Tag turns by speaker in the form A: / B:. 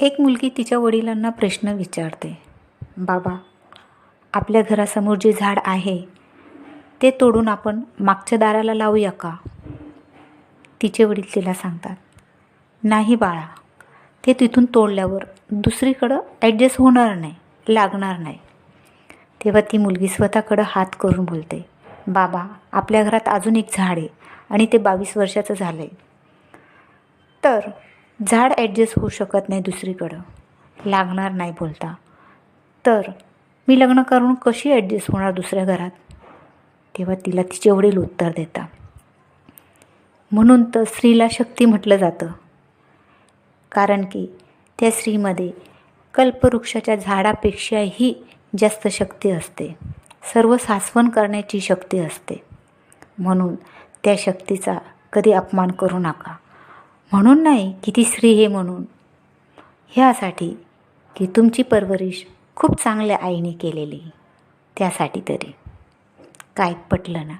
A: एक मुलगी तिच्या वडिलांना प्रश्न विचारते बाबा आपल्या घरासमोर जे झाड आहे ते तोडून आपण मागच्या दाराला लावूया का? तिचे वडील तिला सांगतात नाही बाळा ते तिथून तोडल्यावर दुसरीकडं ॲडजस्ट होणार नाही लागणार नाही. तेव्हा ती मुलगी स्वतःकडं हात करून बोलते बाबा आपल्या घरात अजून एक झाड आहे आणि ते बावीस वर्षाचं झालं आहे तर झाड ॲडजस्ट होऊ शकत नाही दुसरीकडं. लागणार नाही बोलता. तर मी लग्न करून कशी ॲडजस्ट होणार दुसऱ्या घरात? तेव्हा तिला तिचे वडील उत्तर देता. म्हणून तर स्त्रीला शक्ती म्हटलं जातं. कारण की त्या स्त्रीमध्ये कल्पवृक्षाच्या झाडापेक्षाही जास्त शक्ती असते. सर्व सासवण करण्याची शक्ती असते. म्हणून त्या शक्तीचा कधी अपमान करू नका. म्हणून नाही की ती स्त्री हे म्हणून. ह्यासाठी की तुमची परवरिश खूप चांगल्या आईने केलेली त्यासाठी तरी. काय पटलं ना?